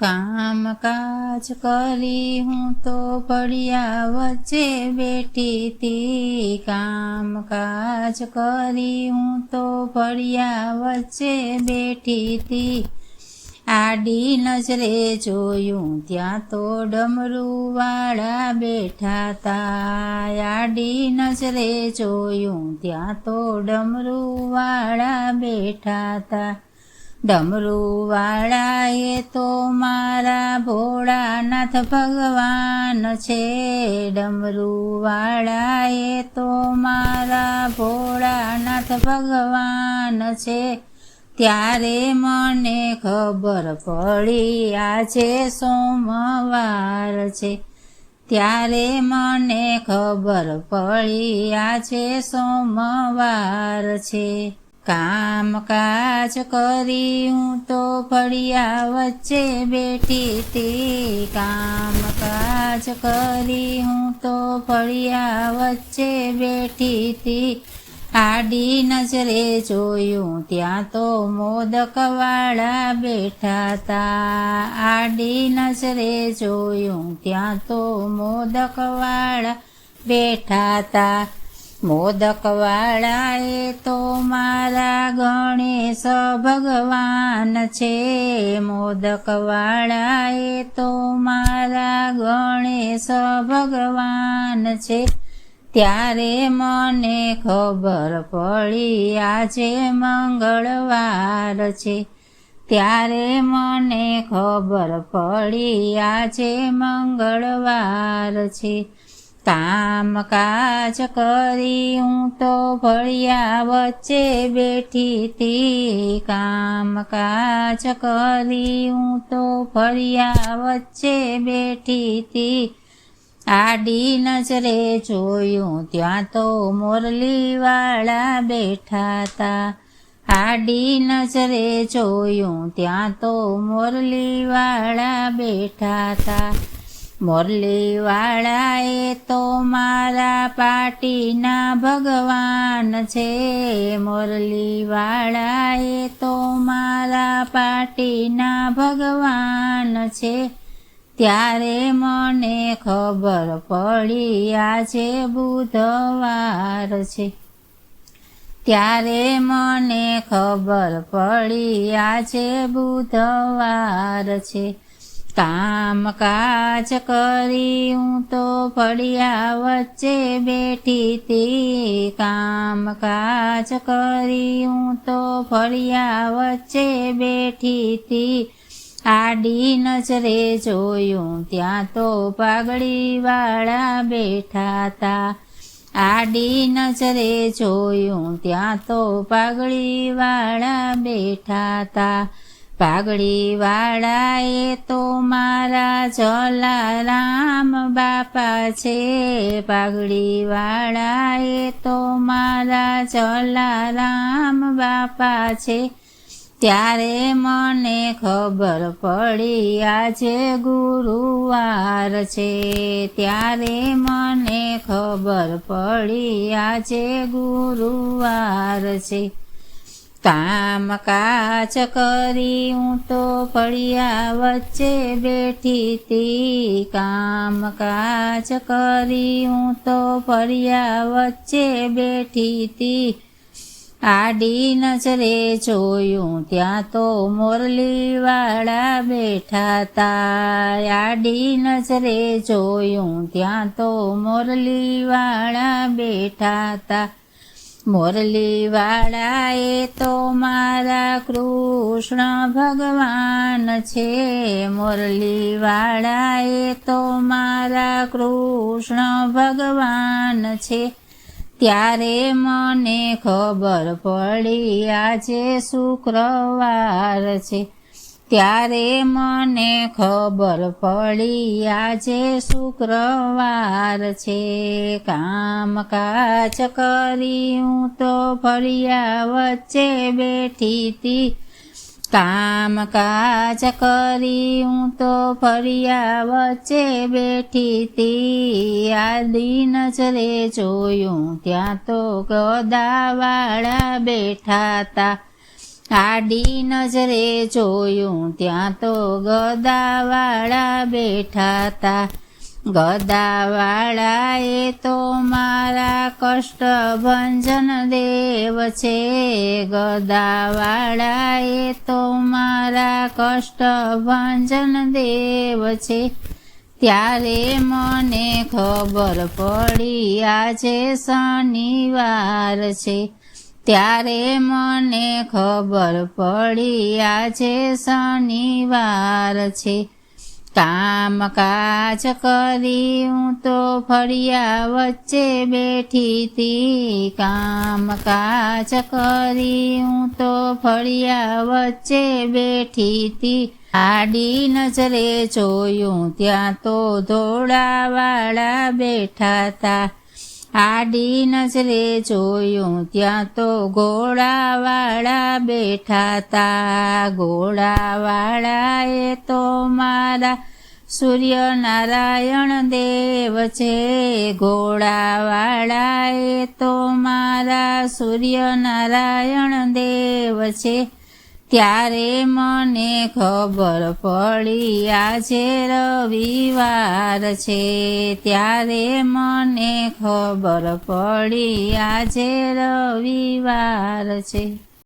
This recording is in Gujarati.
કામ કાજ કરી હું તો પડિયા વચ્ચે બેઠી તી કામ કાજ કરી હું તો પડિયા વચ્ચે બેઠી તી આડી નજરે જોયું ત્યાં તો ડમરુવાળા બેઠા તા. આડી નજરે જોયું ત્યાં તો ડમરુવાળા બેઠા તા. ડમરુવાળાએ તો મારા ભોળાનાથ ભગવાન છે. ડમરૂવાળાએ તો મારા ભોળાનાથ ભગવાન છે. ત્યારે મને ખબર પડી, આજે સોમવાર છે. ત્યારે મને ખબર પડી, આજે સોમવાર છે. કામ કાજ કરી હું તો ફળિયા વચ્ચે બેઠી તી કામ કાજ કરી હું તો ફળિયા વચ્ચે બેઠી તી આડી નજરે જોયું ત્યાં તો મોદકવાળા બેઠા તા. આડી નજરે જોયું ત્યાં તો મોદકવાળા બેઠા તા. મોદકવાળાએ તો મારા ગણેશ ભગવાન છે. મોદકવાળાએ તો મારા ગણેશ ભગવાન છે. ત્યારે મને ખબર પડી, આજે મંગળવાર છે. ત્યારે મને ખબર પડી, આજે મંગળવાર છે. કામ કાજ કરી હું તો ફળિયા વચ્ચે બેઠી તી કામ કાજ કરી હું તો ફળિયા વચ્ચે બેઠી તી આડી નજરે જોયું ત્યાં તો મોરલીવાળા બેઠા તા આડી નજરે જોયું ત્યાં તો મોરલીવાળા બેઠા તા મોરલીવાળાએ તો મારા પાટીના ભગવાન છે. મોરલીવાળાએ તો મારા પાટીના ભગવાન છે. ત્યારે મને ખબર પડી આજે બુધવાર છે. ત્યારે મને ખબર પડી આજે બુધવાર છે. કામ કાજ કરી તો ફળિયા વચ્ચે બેઠી તી કામ કાજ કરી તો ફળિયા વચ્ચે બેઠી તી આડી નજરે જોયું, ત્યાં તો પાઘડીવાળા બેઠા તા. આડી નજરે જોયું, ત્યાં તો પાઘડીવાળા બેઠા તા પાઘડીવાળાએ તો મારા જલારામ બાપા છે. પાઘડીવાળાએ તો મારા જલારામ બાપા છે. ત્યારે મને ખબર પડી આજે ગુરુવાર છે. ત્યારે મને ખબર પડી આજે ગુરુવાર છે. કામ કાચ કરી હું તો ફળિયા વચ્ચે બેઠી તી કામ કાચ કરી હું તો ફળિયા વચ્ચે બેઠી તી આડી નજરે જોયું ત્યાં તો મોરલીવાળા બેઠા તા. આડી નજરે જોયું ત્યાં તો મોરલીવાળા બેઠા તા. મોરલીવાળાએ તો મારા કૃષ્ણ ભગવાન છે. મોરલીવાળાએ તો મારા કૃષ્ણ ભગવાન છે. ત્યારે મને ખબર પડી આજે શુક્રવાર છે. ત્યારે મને ખબર પડી, આજે શુક્રવાર છે. કામકાજ કરી હું તો ફળિયા વચ્ચે બેઠી હતી કામકાજ કરી હું તો ફળિયા વચ્ચે બેઠી તી. આદી નજરે જોયું, ત્યાં તો ગદાવાળા બેઠા તા. આડી નજરે જોયું, ત્યાં તો ગદાવાળા બેઠા તા ગદાવાળા એ તો મારા કષ્ટ ભંજન દેવ છે. ગદાવાળા એ તો મારા કષ્ટ ભંજન દેવ છે. ત્યારે મને ખબર પડી, આજે શનિવાર છે. ત્યારે મને ખબર પડી, આજે શનિવાર છે. કામ કાજ કરી હું તો ફળિયા વચ્ચે બેઠી હતી. કામ કાજ કરી હું તો ફળિયા વચ્ચે બેઠી હતી. આડી નજરે જોયું, ત્યાં તો ધોળાવાળા બેઠા તા આડી નજરે જોયું, ત્યાં તો ઘોડાવાળા બેઠા તા. ગોળાવાળાએ તો મારા સૂર્યનારાયણ દેવ છે. ગોળાવાળાએ તો મારા સૂર્યનારાયણ દેવ છે. ત્યારે મને ખબર પડી આજે રવિવાર છે. ત્યારે મને ખબર પડી આજે રવિવાર છે.